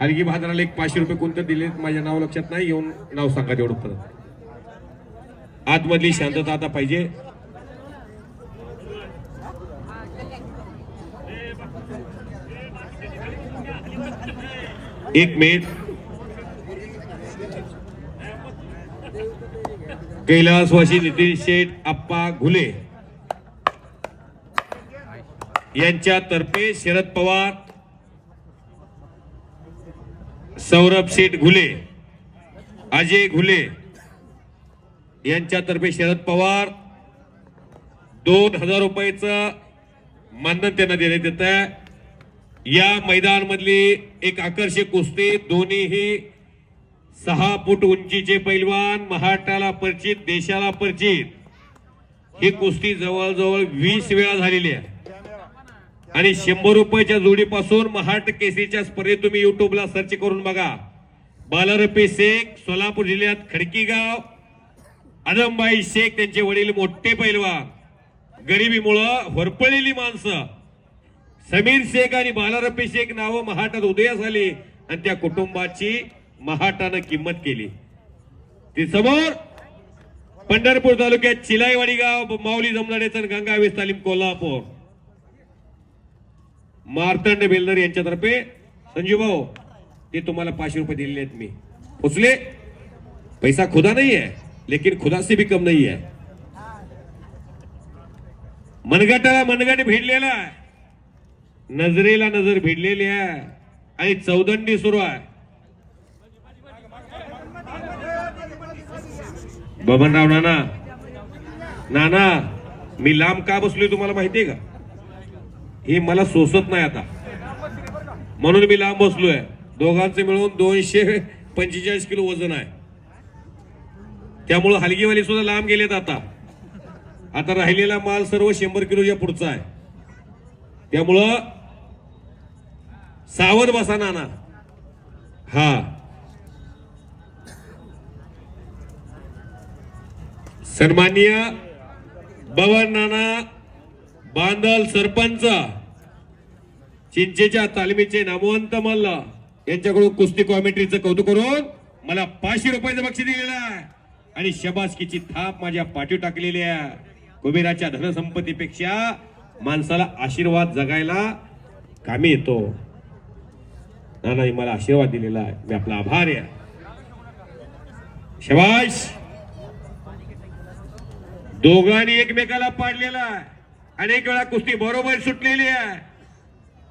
हलगी बाजाराला एक पाचशे रुपये कोणतं दिले माझ्या नाव लक्षात नाही येऊन नाव सांगा तेवढं परत. आतमधली शांतता आता पाहिजे. एक मिनिट. कैलासवासी नितीन शेठ आप्पा घुले. यांच्यातर्फे शरद पवार सौरभ शेठ घुले अजय घुले यांच्यातर्फे शरद पवार दोन हजार रुपयाचं मानधन त्यांना देण्यात येत आहे. या मैदान मधली एक आकर्षक कुस्ती दोन्हीही सहा फूट उंचीचे पैलवान महाराष्ट्राला परिचित देशाला परिचित. ही कुस्ती जवळजवळ वीस वेळा झालेली आहे. आणि शंभर रुपयाच्या जोडीपासून महाट केसरीच्या स्पर्धेत तुम्ही युट्यूबला सर्च करून बघा. बालारपी शेख सोलापूर जिल्ह्यात खडकीगाव आदमबाई शेख त्यांचे वडील मोठे पैलवान. गरिबीमुळं होरपळलेली माणसं. समीर शेख आणि बालारपी शेख नावं महाटात उदयास आली आणि त्या कुटुंबाची महाटानं किंमत केली. ती समोर पंढरपूर तालुक्यात चिलाईवाडी गाव माऊली जमनाडेचं गंगावीस तालीम कोल्हापूर. मार्तंड बेलदर यांच्यातर्फे संजू भाऊ ते तुम्हाला पाचशे रुपये दिलेले आहेत मी. पोचले? पैसा खुदा नाही है लेकिन खुदा से भी कम नाही है मनगटाला मनगट भिडलेला आहे. नजरेला नजर भिडलेली आहे. आणि चौदंडी सुरू आहे. बबनराव नाना नाना मी लांब का बसलोय तुम्हाला माहितीये का? हे मला सोसत नाही आता. म्हणून मी लांब बसलोय. दोघांचे मिळून दोनशे पंचेचाळीस किलो वजन आहे. त्यामुळं हलगीवाली सुद्धा लांब गेलेत आता. आता राहिलेला माल सर्व शंभर किलोच्या पुढचा आहे. त्यामुळं सावध बसा नाना. हा. सन्माननीय बवन नाना बांधल सरपंच. चिंचेच्या तालमीचे नामवंत मल्ल यांच्याकडून कुस्ती कॉमेंट्रीचं कौतुक करून मला पाचशे रुपयाचं बक्षीस दिलेलं आहे. आणि शबासकीची थाप माझ्या पाठीव टाकलेली आहे. कुबेराच्या धनसंपत्तीपेक्षा माणसाला आशीर्वाद जगायला कामी येतो. नानाही मला आशीर्वाद दिलेला आहे. मी आपला आभार आहे. शबाश दोघांनी एकमेकाला पाडलेला आहे. अनेक वेळा कुस्ती बरोबर सुटलेली आहे.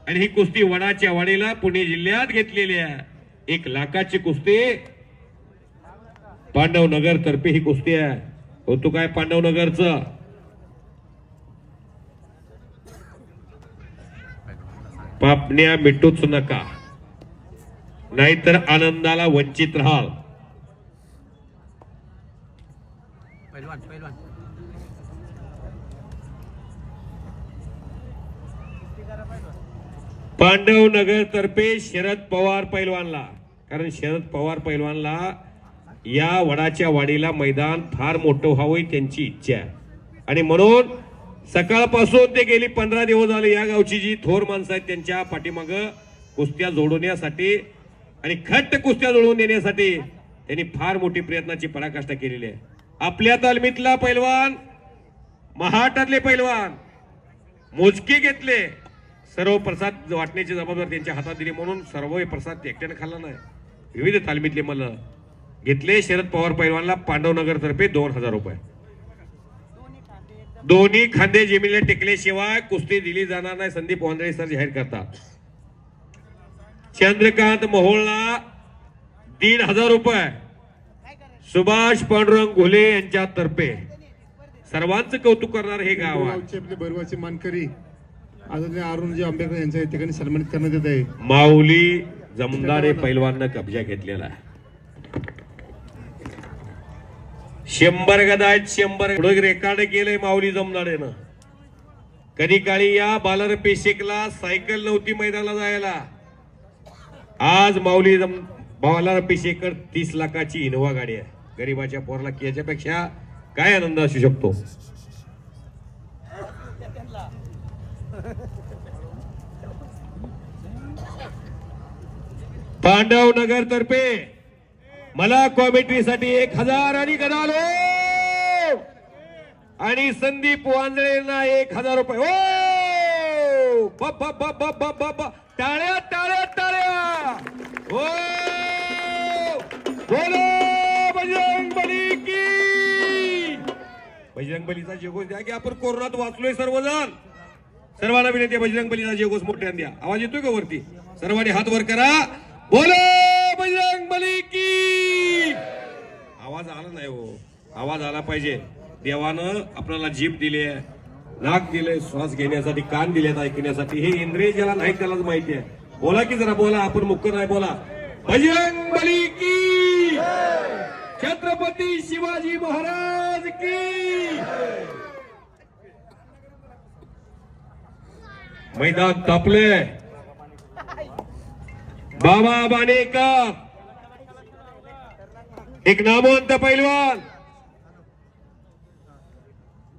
आणि ही कुस्ती वडाच्या वाडीला पुणे जिल्ह्यात घेतलेली आहे. एक लाखाची कुस्ती. पांडवनगर तर्फे ही कुस्ती आहे. होतो काय पांडवनगरचं? पापण्या मिटूच नका. नाहीतर आनंदाला वंचित राहाल. पहिलवान पहिलवान पांडवनगर तर्फे शरद पवार पैलवानला. कारण शरद पवार पैलवानला या वडाच्या वाडीला मैदान फार मोठं व्हावं त्यांची इच्छा आहे. आणि म्हणून सकाळपासून ते गेली पंधरा दिवस झाले या गावची जी थोर माणसं आहेत त्यांच्या पाठीमाग कुस्त्या जोडवण्यासाठी आणि खट्ट कुस्त्या जोडवून देण्यासाठी त्यांनी फार मोठी प्रयत्नाची पराकाष्ठा केलेली आहे. आपल्या तालमीतला पैलवान महाटातले पैलवान मोजके घेतले. सर्व प्रसाद वाटण्याची जबाबदारी त्यांच्या हातात दिली म्हणून सर्व प्रसाद एकट्याने खाल्ला नाही. विविध तालमीतले मला घेतले. शरद पवार पैलवानला पांडवनगर तर्फे दोन हजार रुपये. दोन्ही खांदे जमिनीला टेकल्याशिवाय कुस्ती दिली जाणार नाही संदीप वांद्रे सर जाहीर करतात. चंद्रकांत मोहोळला तीन हजार रुपये. सुभाष पांडुरंग घोले यांच्या तर्फे. सर्वांचं कौतुक करणार हे गाव आहे. गावचे मानकरी. आदरणीय अरुणजी आंबेडकर यांच्या ठिकाणी सन्मानित करण्यात येत आहे. माऊली जमदाडे पैलवाननं कब्जा घेतलेला आहे. शंभर गदात शंभर रेकॉर्ड केलंय माऊली जमदाडेनं कधी काळी या बालर पेशेकला सायकल नव्हती मैदानाला जायला. आज माऊली जम बालर पेशेकर तीस लाखाची इनोवा गाडी आहे. गरीबाच्या पोरला की याच्यापेक्षा काय आनंद असू शकतो? पांडव नगर तर्फे मला कॉमेंट्रीसाठी एक हजार आणि गदालो हो! आणि संदीप वांजळेंना एक हजार रुपये. ओ बप बप बप बप बप बप टाळ्या टाळ्या टाळ्या! ओ बोलो बजरंग बली की! बजरंग बलीचा जयघोष द्या की आपण कोरोनात वाचलोय सर्वजण. सर्वांना विनंती बजरंग बलीचा जयघोष मोठ्यान द्या. आवाज येतोय का वरती? सर्वांनी हात वर करा. बोलो बजरंग बली की! आवाज आला नाही हो. आवाज आला पाहिजे. देवानं आपल्याला जीभ दिली आहे नाक दिले श्वास घेण्यासाठी कान दिलेत ऐकण्यासाठी. हे इंद्रिय ज्याला नाही त्यालाच माहिती आहे. बोला की जरा बोला आपण मुक्क नाही बोला. बजरंग बली की! छत्रपती शिवाजी महाराज की! मैदान तापले बाबा बानेकर एक नामवंत पैलवान.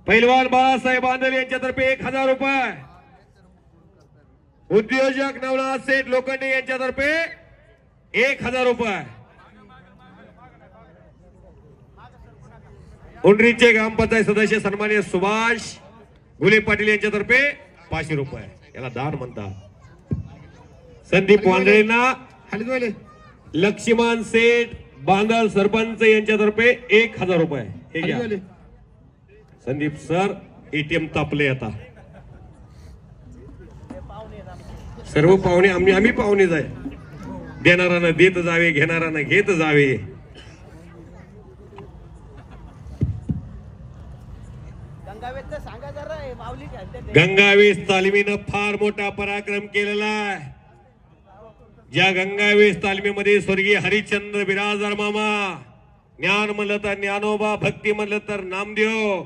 पैलवान बाळासाहेब आंदल यांच्यातर्फे एक हजार रुपये. उद्योजक नवनाथ सेठ लोखंडे यांच्यातर्फे एक हजार रुपये. उंडरीचे ग्रामपंचायत सदस्य सन्मान्य सुभाष गुले पाटील यांच्यातर्फे पाचशे रुपये. याला दान म्हणतात. संदीप हलगवले लक्ष्मण सेठ बांदल सरपंच यांच्यातर्फे एक हजार रुपये. हे घ्या. संदीप सर एटीएम तापले आता. सर्व पाहुणे आम्ही आम्ही पाहुणेच आहे. देणारानं देत जावे घेणारानं घेत जावे. गंगावेदचं तालमीनं फार मोठा पराक्रम केलेला आहे. ज्या गंगावीस तालमीमध्ये स्वर्गीय हरिश्चंद्र बिराजदार मामा ज्ञान म्हणलं तर ज्ञानोबा भक्ती म्हणलं तर नामदेव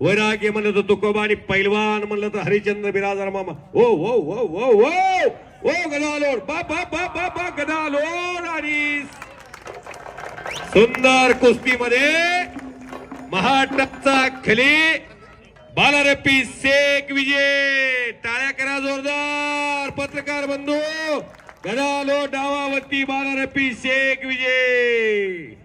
वैराग्य म्हणलं तर तुकोबा आणि पैलवान म्हणलं तर हरिश्चंद्र बिराजदार मामा. ओ ओ ओ ओ ओ ओ गदालोड. बा बा बा बा बा गदालोड आणि सुंदर कुस्तीमध्ये महाटपचा खली बालारप्पी शेख विजय टाळ्या करा जोरदार पत्रकार बंधू. गदालो डावावती बालारप्पी शेख विजय.